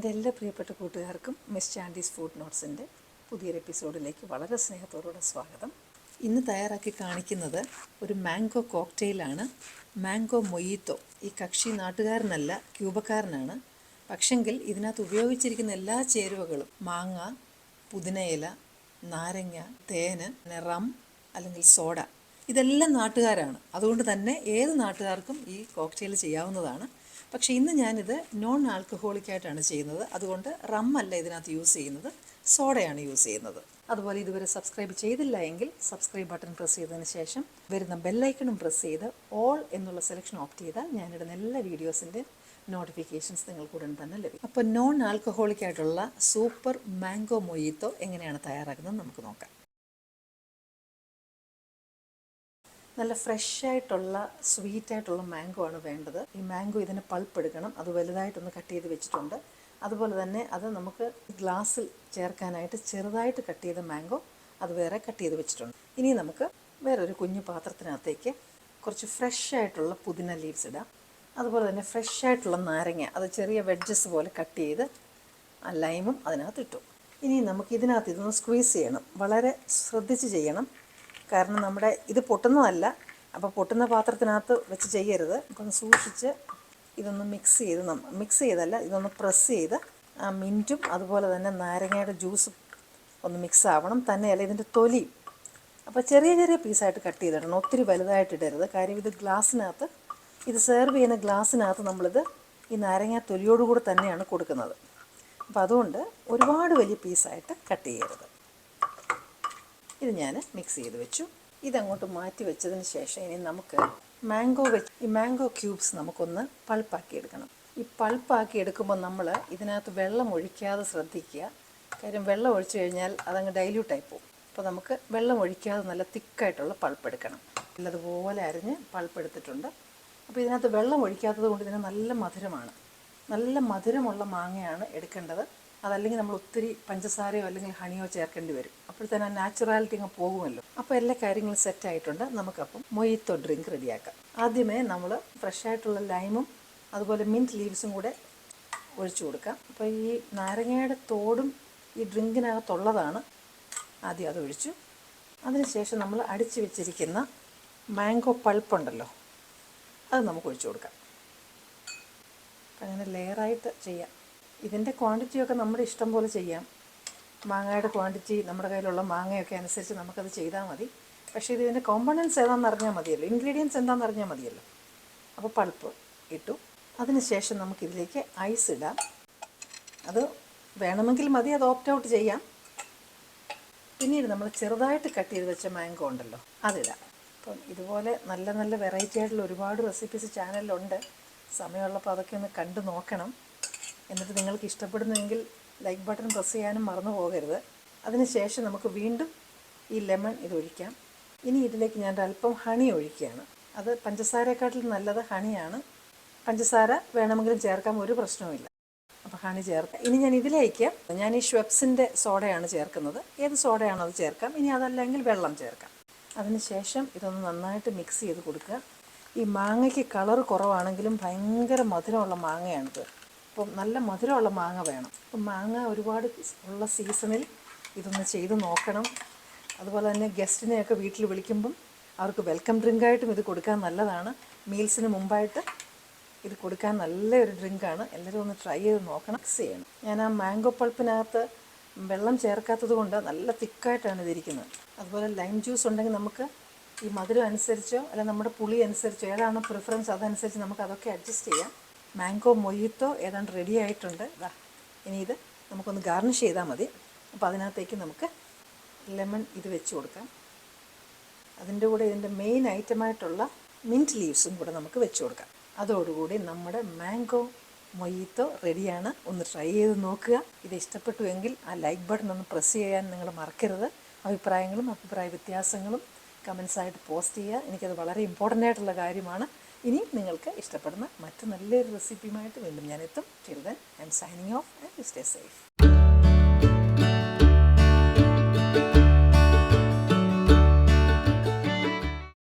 എന്റെ എല്ലാ പ്രിയപ്പെട്ട കൂട്ടുകാർക്കും മിസ് ചാൻഡീസ് ഫുഡ് നോട്ട്സിന്റെ പുതിയൊരു എപ്പിസോഡിലേക്ക് വളരെ സ്നേഹത്തോടുകൂടെ സ്വാഗതം. ഇന്ന് തയ്യാറാക്കി കാണിക്കുന്നത് ഒരു മാംഗോ കോക്ടെയിലാണ്. മാംഗോ മൊയ്ത്തോ ഈ കക്ഷി നാട്ടുകാരനല്ല ക്യൂബക്കാരനാണ്. പക്ഷെങ്കിൽ ഇതിനകത്ത് ഉപയോഗിച്ചിരിക്കുന്ന എല്ലാ ചേരുവകളും മാങ്ങ പുതിനയില നാരങ്ങ തേന് റം അല്ലെങ്കിൽ സോഡ ഇതെല്ലാം നാട്ടുകാരാണ്. അതുകൊണ്ട് തന്നെ ഏത് നാട്ടുകാർക്കും ഈ കോക്ടെയിൽ ചെയ്യാവുന്നതാണ്. പക്ഷേ ഇന്ന് ഞാനിത് നോൺ ആൽക്കഹോളിക് ആയിട്ടാണ് ചെയ്യുന്നത്. അതുകൊണ്ട് റമ്മല്ല ഇതിനകത്ത് യൂസ് ചെയ്യുന്നത്. സോഡയാണ് യൂസ് ചെയ്യുന്നത്. അതുപോലെ ഇതുവരെ സബ്സ്ക്രൈബ് ചെയ്തില്ല എങ്കിൽ സബ്സ്ക്രൈബ് ബട്ടൺ പ്രസ് ചെയ്തതിന് ശേഷം വരുന്ന ബെല്ലൈക്കണും പ്രസ് ചെയ്ത് ഓൾ എന്നുള്ള സെലക്ഷൻ ഓപ്റ്റ് ചെയ്താൽ ഞാനിടുന്ന എല്ലാ വീഡിയോസിന്റെ നോട്ടിഫിക്കേഷൻസ് നിങ്ങൾക്ക് ഉടൻ തന്നെ ലഭിക്കും. അപ്പോൾ നോൺ ആൽക്കഹോളിക് ആയിട്ടുള്ള സൂപ്പർ മാംഗോ മൊയ്ത്തോ എങ്ങനെയാണ് തയ്യാറാക്കുന്നത് നമുക്ക് നോക്കാം. നല്ല ഫ്രഷ് ആയിട്ടുള്ള സ്വീറ്റ് ആയിട്ടുള്ള മാംഗോ ആണ് വേണ്ടത്. ഈ മാംഗോ ഇതിന് പൾപ്പ് എടുക്കണം. അത് വലുതായിട്ടൊന്ന് കട്ട് ചെയ്ത് വെച്ചിട്ടുണ്ട്. അതുപോലെ തന്നെ അത് നമുക്ക് ഗ്ലാസ്സിൽ ചേർക്കാനായിട്ട് ചെറുതായിട്ട് കട്ട് ചെയ്ത മാംഗോ അത് വേറെ കട്ട് ചെയ്ത് വെച്ചിട്ടുണ്ട്. ഇനി നമുക്ക് വേറൊരു കുഞ്ഞു പാത്രത്തിനകത്തേക്ക് കുറച്ച് ഫ്രഷ് ആയിട്ടുള്ള പുതിന ലീവ്സ് ഇടാം. അതുപോലെ തന്നെ ഫ്രഷ് ആയിട്ടുള്ള നാരങ്ങ അത് ചെറിയ വെഡ്ജസ് പോലെ കട്ട് ചെയ്ത് ലൈമും അതിനകത്ത് ഇട്ടു ഇനി നമുക്ക് ഇതിനകത്ത് ഇതൊന്ന് സ്ക്വീസ് ചെയ്യണം. വളരെ ശ്രദ്ധിച്ച് ചെയ്യണം. കാരണം നമ്മുടെ ഇത് പൊട്ടുന്നതല്ല. അപ്പോൾ പൊട്ടുന്ന പാത്രത്തിനകത്ത് വെച്ച് ചെയ്യരുത്. നമുക്കൊന്ന് സൂക്ഷിച്ച് ഇതൊന്ന് മിക്സ് ചെയ്ത് മിക്സ് ചെയ്തല്ല ഇതൊന്ന് പ്രസ് ചെയ്ത് ആ മിന്റും അതുപോലെ തന്നെ നാരങ്ങയുടെ ജ്യൂസും ഒന്ന് മിക്സ് ആവണം. തന്നെയല്ല ഇതിന്റെ തൊലിയും. അപ്പോൾ ചെറിയ ചെറിയ പീസായിട്ട് കട്ട് ചെയ്തിടണം. ഒത്തിരി വലുതായിട്ട് ഇടരുത്. കാര്യം ഇത് ഗ്ലാസ്സിനകത്ത് ഇത് സെർവ് ചെയ്യുന്ന ഗ്ലാസ്സിനകത്ത് നമ്മളിത് ഈ നാരങ്ങ തൊലിയോടുകൂടി തന്നെയാണ് കൊടുക്കുന്നത്. അപ്പോൾ അതുകൊണ്ട് ഒരുപാട് വലിയ പീസായിട്ട് കട്ട് ചെയ്യരുത്. ഇത് ഞാൻ മിക്സ് ചെയ്ത് വെച്ചു. ഇതങ്ങോട്ട് മാറ്റി വെച്ചതിന് ശേഷം ഇനി നമുക്ക് മാംഗോ വെച്ച് ഈ മാംഗോ ക്യൂബ്സ് നമുക്കൊന്ന് പൾപ്പാക്കി എടുക്കണം. ഈ പൾപ്പാക്കി എടുക്കുമ്പോൾ നമ്മൾ ഇതിനകത്ത് വെള്ളം ഒഴിക്കാതെ ശ്രദ്ധിക്കുക. കാര്യം വെള്ളം ഒഴിച്ചു കഴിഞ്ഞാൽ അതങ്ങ് ഡൈല്യൂട്ടായി പോകും. അപ്പോൾ നമുക്ക് വെള്ളം ഒഴിക്കാതെ നല്ല തിക്കായിട്ടുള്ള പൾപ്പ് എടുക്കണം. നല്ലതുപോലെ അരിഞ്ഞ് പൾപ്പ് എടുത്തിട്ടുണ്ട്. അപ്പോൾ ഇതിനകത്ത് വെള്ളം ഒഴിക്കാത്തത് കൊണ്ട് ഇതിന് നല്ല മധുരമാണ്. നല്ല മധുരമുള്ള മാങ്ങയാണ് എടുക്കേണ്ടത്. അതല്ലെങ്കിൽ നമ്മൾ ഒത്തിരി പഞ്ചസാരയോ അല്ലെങ്കിൽ ഹണിയോ ചേർക്കേണ്ടി വരും. അപ്പോഴത്തേന് ആ നാച്ചുറാലിറ്റി അങ്ങ് പോകുമല്ലോ. അപ്പോൾ എല്ലാ കാര്യങ്ങളും സെറ്റ് ആയിട്ടുണ്ട്. നമുക്കപ്പം മൊയ്ത്തോ ഡ്രിങ്ക് റെഡിയാക്കാം. ആദ്യമേ നമ്മൾ ഫ്രഷ് ആയിട്ടുള്ള ലൈമും അതുപോലെ മിന്റ് ലീവ്സും കൂടെ ഒഴിച്ചു കൊടുക്കാം. അപ്പോൾ ഈ നാരങ്ങയുടെ തോടും ഈ ഡ്രിങ്കിനകത്തുള്ളതാണ്. ആദ്യം അത് ഒഴിച്ചു. അതിനുശേഷം നമ്മൾ അടിച്ചു വെച്ചിരിക്കുന്ന മാംഗോ പൾപ്പുണ്ടല്ലോ അത് നമുക്ക് ഒഴിച്ചു കൊടുക്കാം. അങ്ങനെ ലെയറായിട്ട് ചെയ്യാം. ഇതിന്റെ ക്വാണ്ടിറ്റിയൊക്കെ നമ്മുടെ ഇഷ്ടം പോലെ ചെയ്യാം. മാങ്ങയുടെ ക്വാണ്ടിറ്റി നമ്മുടെ കയ്യിലുള്ള മാങ്ങയൊക്കെ അനുസരിച്ച് നമുക്കത് ചെയ്താൽ മതി. പക്ഷേ ഇത് ഇതിന്റെ കോമ്പണൻസ് ഏതാണെന്ന് അറിഞ്ഞാൽ മതിയല്ലോ. ഇൻഗ്രീഡിയൻസ് എന്താണെന്ന് അറിഞ്ഞാൽ മതിയല്ലോ. അപ്പോൾ പൾപ്പ് ഇട്ടു. അതിനുശേഷം നമുക്കിതിലേക്ക് ഐസ് ഇടാം. അത് വേണമെങ്കിൽ മതി അത് ഓപ്റ്റ് ഔട്ട് ചെയ്യാം. പിന്നീട് നമ്മൾ ചെറുതായിട്ട് കട്ട് ചെയ്ത് വെച്ച മാംഗോ ഉണ്ടല്ലോ അതിടാം അപ്പം ഇതുപോലെ നല്ല നല്ല വെറൈറ്റി ആയിട്ടുള്ള ഒരുപാട് റെസിപ്പീസ് ചാനലിലുണ്ട് സമയമുള്ളപ്പോൾ അതൊക്കെ ഒന്ന് കണ്ടു നോക്കണം. എന്നിട്ട് നിങ്ങൾക്ക് ഇഷ്ടപ്പെടുന്നെങ്കിൽ ലൈക്ക് ബട്ടൺ പ്രസ് ചെയ്യാനും മറന്നു പോകരുത്. അതിനുശേഷം നമുക്ക് വീണ്ടും ഈ ലെമൺ ഇതൊഴിക്കാം ഇനി ഇതിലേക്ക് ഞാൻ അല്പം ഹണി ഒഴിക്കുകയാണ്. അത് പഞ്ചസാരയെക്കാട്ടിലും നല്ലത് ഹണിയാണ് പഞ്ചസാര വേണമെങ്കിലും ചേർക്കാം ഒരു പ്രശ്നവുമില്ല അപ്പോൾ ഹണി ചേർക്കാം. ഇനി ഞാൻ ഇതിലേക്ക് ഞാൻ ഈ ഷ്വെപ്സിന്റെ സോഡയാണ് ചേർക്കുന്നത്. ഏത് സോഡയാണോ അത് ചേർക്കാം. ഇനി അതല്ലെങ്കിൽ വെള്ളം ചേർക്കാം. അതിനുശേഷം ഇതൊന്ന് നന്നായിട്ട് മിക്സ് ചെയ്ത് കൊടുക്കുക. ഈ മാങ്ങയ്ക്ക് കളർ കുറവാണെങ്കിലും ഭയങ്കര മധുരമുള്ള മാങ്ങയാണിത്. അപ്പം നല്ല മധുരമുള്ള മാങ്ങ വേണം. അപ്പം മാങ്ങ ഒരുപാട് ഉള്ള സീസണിൽ ഇതൊന്ന് ചെയ്ത് നോക്കണം. അതുപോലെ തന്നെ ഗസ്റ്റിനെയൊക്കെ വീട്ടിൽ വിളിക്കുമ്പം അവർക്ക് വെൽക്കം ഡ്രിങ്കായിട്ടും ഇത് കൊടുക്കാൻ നല്ലതാണ്. മീൽസിന് മുമ്പായിട്ട് ഇത് കൊടുക്കാൻ നല്ലൊരു ഡ്രിങ്കാണ്. എല്ലാവരും ഒന്ന് ട്രൈ ചെയ്ത് നോക്കണം. മിക്സ് ചെയ്യണം. ഞാൻ ആ മാംഗോ പൾപ്പിനകത്ത് വെള്ളം ചേർക്കാത്തത് കൊണ്ട് നല്ല തിക്കായിട്ടാണ് ഇതിരിക്കുന്നത്. അതുപോലെ ലൈം ജ്യൂസ് ഉണ്ടെങ്കിൽ നമുക്ക് ഈ മധുരം അനുസരിച്ചോ അല്ല നമ്മുടെ പുളി അനുസരിച്ചോ ഏതാണോ പ്രിഫറൻസ് അതനുസരിച്ച് നമുക്ക് അതൊക്കെ അഡ്ജസ്റ്റ് ചെയ്യാം. മാംഗോ മൊയ്ത്തോ ഏതാണ്ട് റെഡി ആയിട്ടുണ്ട്. ഇതാ ഇനി ഇത് നമുക്കൊന്ന് ഗാർണിഷ് ചെയ്താൽ മതി. അപ്പോൾ അതിനകത്തേക്ക് നമുക്ക് ലെമൺ ഇത് വെച്ച് കൊടുക്കാം. അതിന്റെ കൂടെ ഇതിന്റെ മെയിൻ ഐറ്റമായിട്ടുള്ള മിന്റ് ലീവ്സും കൂടെ നമുക്ക് വെച്ച് കൊടുക്കാം. അതോടുകൂടി നമ്മുടെ മാംഗോ മൊയ്ത്തോ റെഡിയാണ് ഒന്ന് ട്രൈ ചെയ്ത് നോക്കുക. ഇത് ഇഷ്ടപ്പെട്ടുവെങ്കിൽ ആ ലൈക്ക് ബട്ടൺ ഒന്ന് പ്രസ് ചെയ്യാൻ നിങ്ങൾ മറക്കരുത്. അഭിപ്രായങ്ങളും അഭിപ്രായ വ്യത്യാസങ്ങളും കമൻസായിട്ട് പോസ്റ്റ് ചെയ്യുക. എനിക്കത് വളരെ ഇമ്പോർട്ടന്റ് ആയിട്ടുള്ള കാര്യമാണ്. ഇനി നിങ്ങൾക്ക് ഇഷ്ടപ്പെടുന്ന മറ്റു നല്ലൊരു റെസിപ്പിയുമായിട്ട് വീണ്ടും ഞാൻ എത്തും till then I'm signing off and stay safe